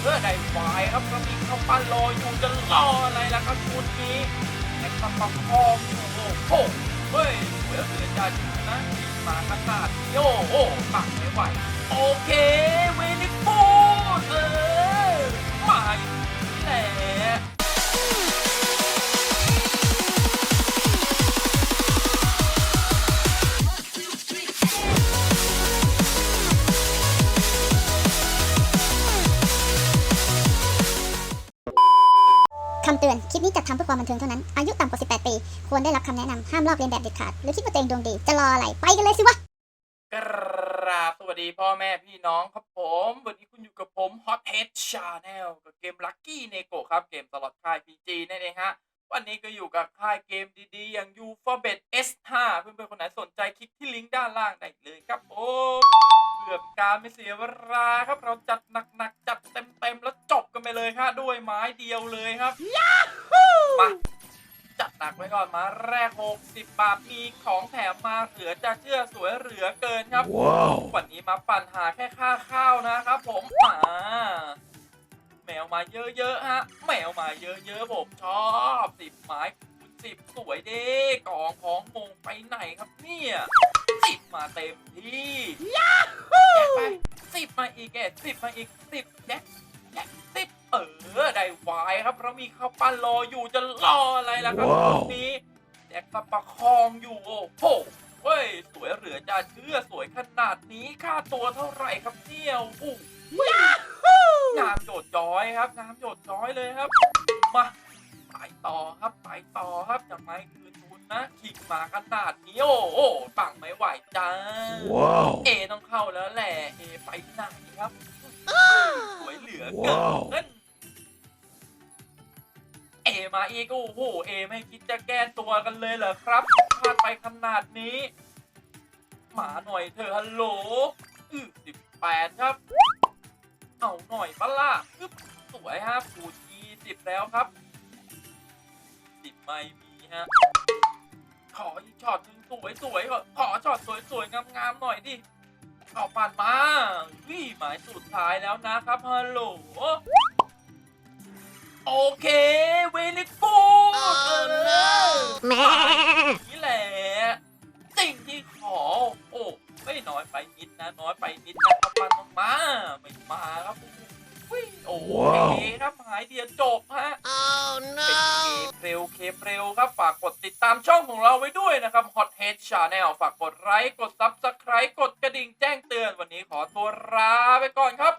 เพื่อได้ไฟครับก็มีข้าวปั้นรออยู่จะรออะไรล่ะครับชุดนี้แต่ข้าวปังคองอยู่โอ้โหเฮ้ยเสือเสือจะถึงนะมาขนาดนี้โอ้ปักไม่ไหวำเตือน คลิปนี้จัดทำเพื่อความบันเทิงเท่านั้น อายุต่ำกว่า 18 ปี ควรได้รับคำแนะนำห้ามลอกเลียนแบบเด็ดขาด หรือคิดว่าตัวเองดวงดี จะรออะไร ไปกันเลยสิวะ กราบสวัสดีพ่อแม่พี่น้องครับผม วันนี้คุณอยู่กับผม Hot Head Channel กับเกม Lucky n e g o ครับ เกมตลอดค่าย PG นั่นเองฮะ วันนี้ก็อยู่กับค่ายเกมดีๆ อย่าง u f o b e t S5 เพื่อนๆคนไหนสนใจคลิกที่ลิงก์ด้านล่างได้เลยครับผมเพื่อการไม่เสียเวลาครับเราจัดหนักๆจัดเต็มๆแล้ว เลยครับด้วยไม้เดียวเลยครับมาจัดหนักไว้ก่อนมาแรก 60 บาทมีของแถมมาเหลือจะเชื่อสวยเหลือเกินครับว้าววันนี้มาปั่นหาแค่ค่าข้าวนะครับผมมาแมวมาเยอะๆฮะแมวมาเยอะๆผมชอบสิบไม้คูณสิบสวยเด้กองของมงไปไหนครับเนี่ยสิบมาเต็มที่แจกไปสิบมาอีกแกสิบมาอีกสิบแจกแจกสิบเอ อได้ไวายครับเรามีข้าวปั้นรออยู่จะรออะไรล่ะครับว้าวตรงนี้แจกกระประคองอยู่โอ้โหเฮ้ยสวยเหลือจะเชื่อสวยขนาดนี้ค่าตัวเท่าไหร่ครับเนี่ยโอ้โหงามโดดจ้อยครับงามโดดจ้อยเลยครับมาไปต่อครับไปต่อครับจะไม่คืนทุนนะขิงมาขนาดนี้โอ้โหปังไม่ไหวจ้าว้าวเอต้องเข้าแล้วแหละเอไปไหนครับสวยเหลือเกิว้าวนเอ มาอีกโอ้โหเอไม่คิดจะแก้ตัวกันเลยเหรอครับพลาดไปขนาดนี้ หมาหน่อยเธอฮัลโหลอือสิบแปดครับ เอาหน่อยปะล่ะอึ๊บสวยฮะปูจีสิบแล้วครับสิบไม่มีฮะขออีกช็อตหนึ่งสวยสวยๆขอขอช็อตสวยสวยๆงามๆหน่อยดิเอาปั่นมาวิ่หมายสุดท้ายแล้วนะครับฮัลโหลโอเค เวลิกูดเออแม่นี่แหละ สิ่งที่ขอ โอ้ไม่น้อยไปนิดนะ น้อยไปนิดนะครับปันออกมา ไม่มาครับอุ้ยโอ้โหว้าวเคครับหายเดียวจบฮะเป็นเกมเร็วเคมเร็วครับฝากกดติดตามช่องของเราไว้ด้วยนะครับ Hot Head Channel ฝากกดไลค์กด Subscribe กดกระดิ่งแจ้งเตือนวันนี้ขอตัวลาไปก่อนครับ